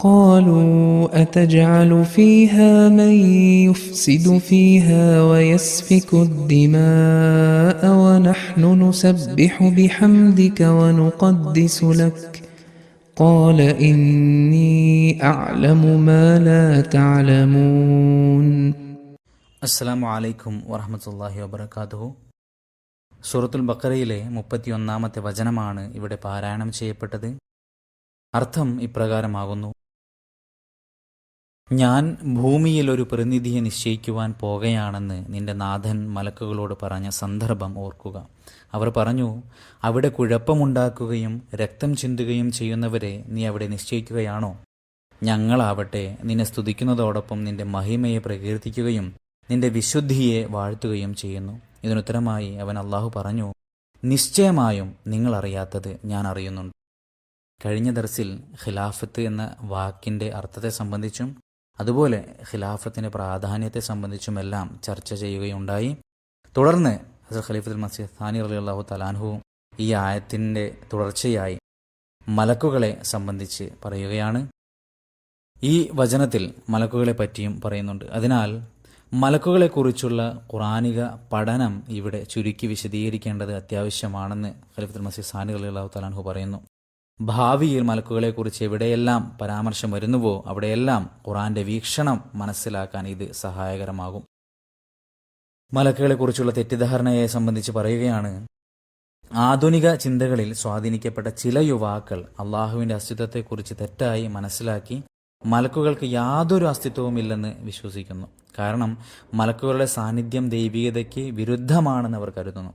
قالوا أتجعل فيها من يفسد فيها ويسفك الدماء ونحن نسبح بحمدك ونقدس لك قال إني أعلم ما لا تعلمون അസ്സലാമു അലൈക്കും വറഹമത്തല്ലാഹി വബർക്കാത്തുഹു സൂറത്തുൽ ബക്കറയിലെ മുപ്പത്തിയൊന്നാമത്തെ വചനമാണ് ഇവിടെ പാരായണം ചെയ്യപ്പെട്ടത് അർത്ഥം ഇപ്രകാരമാകുന്നു ഞാൻ ഭൂമിയിൽ ഒരു പ്രതിനിധിയെ നിശ്ചയിക്കുവാൻ പോകുകയാണെന്ന് നിന്റെ നാഥൻ മലക്കുകളോട് പറഞ്ഞ സന്ദർഭം ഓർക്കുക. അവർ പറഞ്ഞു അവിടെ കുഴപ്പമുണ്ടാക്കുകയും രക്തം ചിന്തുകയും ചെയ്യുന്നവരെ നീ അവിടെ നിശ്ചയിക്കുകയാണോ? ഞങ്ങളാവട്ടെ നിന്നെ സ്തുതിക്കുന്നതോടൊപ്പം നിന്റെ മഹിമയെ പ്രകീർത്തിക്കുകയും നിന്റെ വിശുദ്ധിയെ വാഴ്ത്തുകയും ചെയ്യുന്നു. ഇതിനുത്തരമായി അവൻ അള്ളാഹു പറഞ്ഞു നിശ്ചയമായും നിങ്ങൾ അറിയാത്തത് ഞാൻ അറിയുന്നുണ്ട്. കഴിഞ്ഞ ദർസിൽ ഖിലാഫത്ത് എന്ന വാക്കിന്റെ അർത്ഥത്തെ സംബന്ധിച്ചും അതുപോലെ ഖിലാഫത്തിന്റെ പ്രാധാന്യത്തെ സംബന്ധിച്ചുമെല്ലാം ചർച്ച ചെയ്യുകയുണ്ടായി. തുടർന്ന് ഹസർ ഖലീഫുൽ മസീദ് ഥാനി അലി അള്ളാഹു തലാൻഹുവും ഈ ആയത്തിന്റെ തുടർച്ചയായി മലക്കുകളെ സംബന്ധിച്ച് പറയുകയാണ്. ഈ വചനത്തിൽ മലക്കുകളെ പറ്റിയും പറയുന്നുണ്ട്. അതിനാൽ മലക്കുകളെക്കുറിച്ചുള്ള ഖുറാനിക പഠനം ഇവിടെ ചുരുക്കി വിശദീകരിക്കേണ്ടത് അത്യാവശ്യമാണെന്ന് ഖലീഫുൽ മസീദ് സാനി അലി അള്ളാഹു തലാൻഹു പറയുന്നു. ഭാവിയിൽ മലക്കുകളെക്കുറിച്ച് എവിടെയെല്ലാം പരാമർശം വരുന്നുവോ അവിടെയെല്ലാം ഖുറാന്റെ വീക്ഷണം മനസ്സിലാക്കാൻ ഇത് സഹായകരമാകും. മലക്കുകളെക്കുറിച്ചുള്ള തെറ്റിദ്ധാരണയെ സംബന്ധിച്ച് പറയുകയാണ് ആധുനിക ചിന്തകളിൽ സ്വാധീനിക്കപ്പെട്ട ചില യുവാക്കൾ അള്ളാഹുവിന്റെ അസ്തിത്വത്തെക്കുറിച്ച് തെറ്റായി മനസ്സിലാക്കി മലക്കുകൾക്ക് യാതൊരു അസ്തിത്വവുമില്ലെന്ന് വിശ്വസിക്കുന്നു. കാരണം മലക്കുകളുടെ സാന്നിധ്യം ദൈവികതയ്ക്ക് വിരുദ്ധമാണെന്ന് അവർ കരുതുന്നു.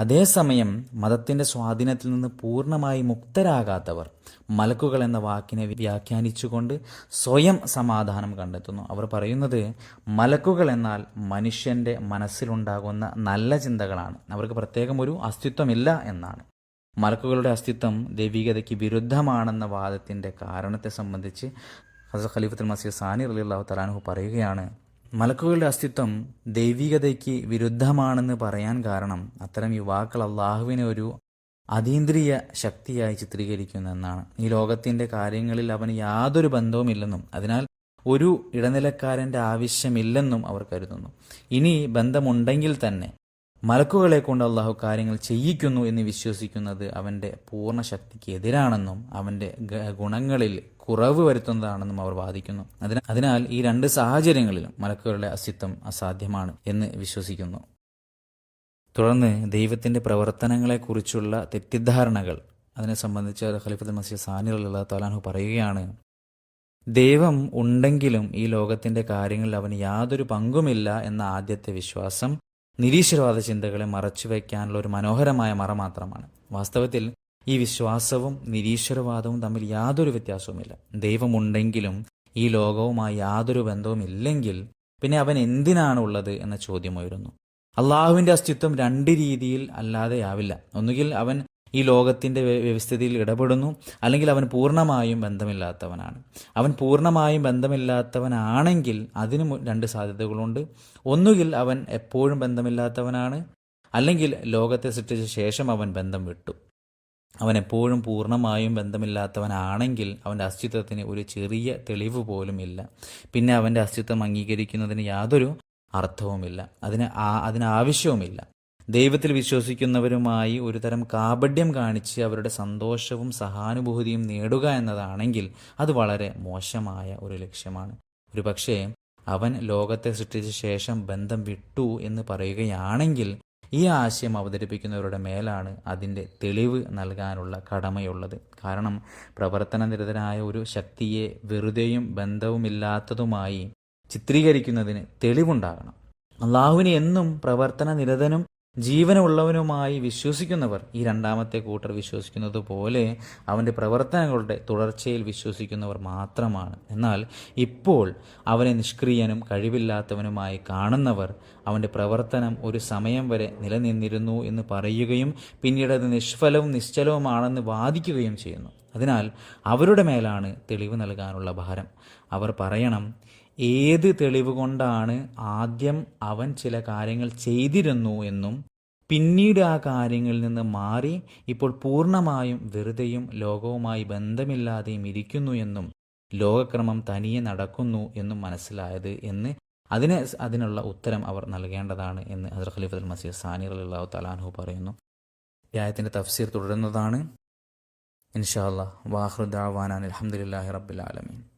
അതേസമയം മതത്തിന്റെ സ്വാധീനത്തിൽ നിന്ന് പൂർണമായി മുക്തരാകാത്തവർ മലക്കുകൾ എന്ന വാക്കിനെ വ്യാഖ്യാനിച്ചുകൊണ്ട് സ്വയം സമാധാനം കണ്ടെത്തുന്നു. അവർ പറയുന്നത് മലക്കുകൾ എന്നാൽ മനുഷ്യന്റെ മനസ്സിലുണ്ടാകുന്ന നല്ല ചിന്തകളാണ്. അവർക്ക് പ്രത്യേകം ഒരു അസ്തിത്വമില്ല എന്നാണ്. മലക്കുകളുടെ അസ്തിത്വം ദൈവികതയ്ക്ക് വിരുദ്ധമാണെന്ന വാദത്തിന്റെ കാരണത്തെ സംബന്ധിച്ച് ഹസർ ഖലീഫത്തുൽ മസീദ് സാനി അലി അള്ളാഹു തലാൻഹു പറയുകയാണ് മലക്കുകളുടെ അസ്തിത്വം ദൈവികതയ്ക്ക് വിരുദ്ധമാണെന്ന് പറയാൻ കാരണം അത്തരം യുവാക്കൾ അള്ളാഹുവിനെ ഒരു അതീന്ദ്രിയ ശക്തിയായി ചിത്രീകരിക്കുന്നു എന്നാണ്. ഈ ലോകത്തിന്റെ കാര്യങ്ങളിൽ അവന് യാതൊരു ബന്ധവുമില്ലെന്നും അതിനാൽ ഒരു ഇടനിലക്കാരന്റെ ആവശ്യമില്ലെന്നും അവർ കരുതുന്നു. ഇനി ബന്ധമുണ്ടെങ്കിൽ തന്നെ മലക്കുകളെ കൊണ്ട് അള്ളാഹു കാര്യങ്ങൾ ചെയ്യിക്കുന്നു എന്ന് വിശ്വസിക്കുന്നത് അവന്റെ പൂർണ ശക്തിക്ക് എതിരാണെന്നും അവന്റെ ഗുണങ്ങളിൽ കുറവ് വരുത്തുന്നതാണെന്നും അവർ വാദിക്കുന്നു. അതിനാൽ ഈ രണ്ട് സാഹചര്യങ്ങളിലും മലക്കുകളുടെ അസ്തിത്വം അസാധ്യമാണ് എന്ന് വിശ്വസിക്കുന്നു. തുടർന്ന് ദൈവത്തിന്റെ പ്രവർത്തനങ്ങളെക്കുറിച്ചുള്ള തെറ്റിദ്ധാരണകൾ. അതിനെ സംബന്ധിച്ച് ഖലീഫുൽ മസീദ് സാനി അല്ലാ താലാഹു പറയുകയാണ് ദൈവം ഉണ്ടെങ്കിലും ഈ ലോകത്തിന്റെ കാര്യങ്ങളിൽ അവന് യാതൊരു പങ്കുമില്ല എന്ന ആദ്യത്തെ വിശ്വാസം നിരീശ്വരവാദ ചിന്തകളെ മറച്ചു വയ്ക്കാനുള്ള ഒരു മനോഹരമായ മറ മാത്രമാണ്. വാസ്തവത്തിൽ ഈ വിശ്വാസവും നിരീശ്വരവാദവും തമ്മിൽ യാതൊരു വ്യത്യാസവുമില്ല. ദൈവമുണ്ടെങ്കിലും ഈ ലോകവുമായി യാതൊരു ബന്ധവും ഇല്ലെങ്കിൽ പിന്നെ അവൻ എന്തിനാണ് ഉള്ളത് എന്ന ചോദ്യമായിരുന്നു അള്ളാഹുവിന്റെ അസ്തിത്വം രണ്ട് രീതിയിൽ അല്ലാതെയാവില്ല. ഒന്നുകിൽ അവൻ ഈ ലോകത്തിന്റെ വ്യവസ്ഥിതിയിൽ ഇടപെടുന്നു. അല്ലെങ്കിൽ അവൻ പൂർണമായും ബന്ധമില്ലാത്തവനാണ്. അവൻ പൂർണമായും ബന്ധമില്ലാത്തവനാണെങ്കിൽ അതിന് രണ്ട് സാധ്യതകളുണ്ട്. ഒന്നുകിൽ അവൻ എപ്പോഴും ബന്ധമില്ലാത്തവനാണ്. അല്ലെങ്കിൽ ലോകത്തെ സൃഷ്ടിച്ച ശേഷം അവൻ ബന്ധം വിട്ടു. അവൻ എപ്പോഴും പൂർണമായും ബന്ധമില്ലാത്തവനാണെങ്കിൽ അവന്റെ അസ്തിത്വത്തിന് ഒരു ചെറിയ തെളിവ് പോലും ഇല്ല. പിന്നെ അവന്റെ അസ്തിത്വം അംഗീകരിക്കുന്നതിന് യാതൊരു അർത്ഥവുമില്ല. അതിന് ആ അതിന് ആവശ്യവുമില്ല. ദൈവത്തിൽ വിശ്വസിക്കുന്നവരുമായി ഒരുതരം കാപഡ്യം കാണിച്ച് അവരുടെ സന്തോഷവും സഹാനുഭൂതിയും നേടുക എന്നതാണെങ്കിൽ അത് വളരെ മോശമായ ഒരു ലക്ഷ്യമാണ്. ഒരു പക്ഷേ അവൻ ലോകത്തെ സൃഷ്ടിച്ച ശേഷം ബന്ധം വിട്ടു എന്ന് പറയുകയാണെങ്കിൽ ഈ ആശയം അവതരിപ്പിക്കുന്നവരുടെ മേലാണ് അതിന്റെ തെളിവ് നൽകാനുള്ള കടമയുള്ളത്. കാരണം പ്രവർത്തന നിരതരായ ഒരു ശക്തിയെ വെറുതെയും ബന്ധവുമില്ലാത്തതുമായി ചിത്രീകരിക്കുന്നതിന് തെളിവുണ്ടാകണം. അള്ളാഹുവിന് എന്നും പ്രവർത്തന നിരതനും ജീവനുള്ളവനുമായി വിശ്വസിക്കുന്നവർ ഈ രണ്ടാമത്തെ കൂട്ടർ വിശ്വസിക്കുന്നത് പോലെ അവന്റെ പ്രവർത്തനങ്ങളുടെ തുടർച്ചയിൽ വിശ്വസിക്കുന്നവർ മാത്രമാണ്. എന്നാൽ ഇപ്പോൾ അവനെ നിഷ്ക്രിയനും കഴിവില്ലാത്തവനുമായി കാണുന്നവർ അവന്റെ പ്രവർത്തനം ഒരു സമയം വരെ നിലനിന്നിരുന്നു എന്ന് പറയുകയും പിന്നീട് അത് നിഷ്ഫലവും നിശ്ചലവുമാണെന്ന് വാദിക്കുകയും ചെയ്യുന്നു. അതിനാൽ അവരുടെ മേലാണ് തെളിവ് നൽകാനുള്ള ഭാരം. അവർ പറയണം ഏത് തെളിവ് കൊണ്ടാണ് ആദ്യം അവൻ ചില കാര്യങ്ങൾ ചെയ്തിരുന്നു എന്നും പിന്നീട് ആ കാര്യങ്ങളിൽ നിന്ന് മാറി ഇപ്പോൾ പൂർണമായും വെറുതെയും ലോകവുമായി ബന്ധമില്ലാതെയും ഇരിക്കുന്നു എന്നും ലോകക്രമം തനിയെ നടക്കുന്നു എന്നും മനസ്സിലായത് എന്ന് അതിന് അതിനുള്ള ഉത്തരം അവർ നൽകേണ്ടതാണ് എന്ന് ഹസർ ഖലീഫുൽ മസീദ് സാനിർ അള്ളാഹു തലാൻഹു പറയുന്നു. രായത്തിന്റെ തഫ്സീർ തുടരുന്നതാണ്. ഇൻഷാ അല്ലാ വാഹൃദാവാനാൻ അലഹമുല്ലാഹി റബ്ബിൽ ആലമീൻ.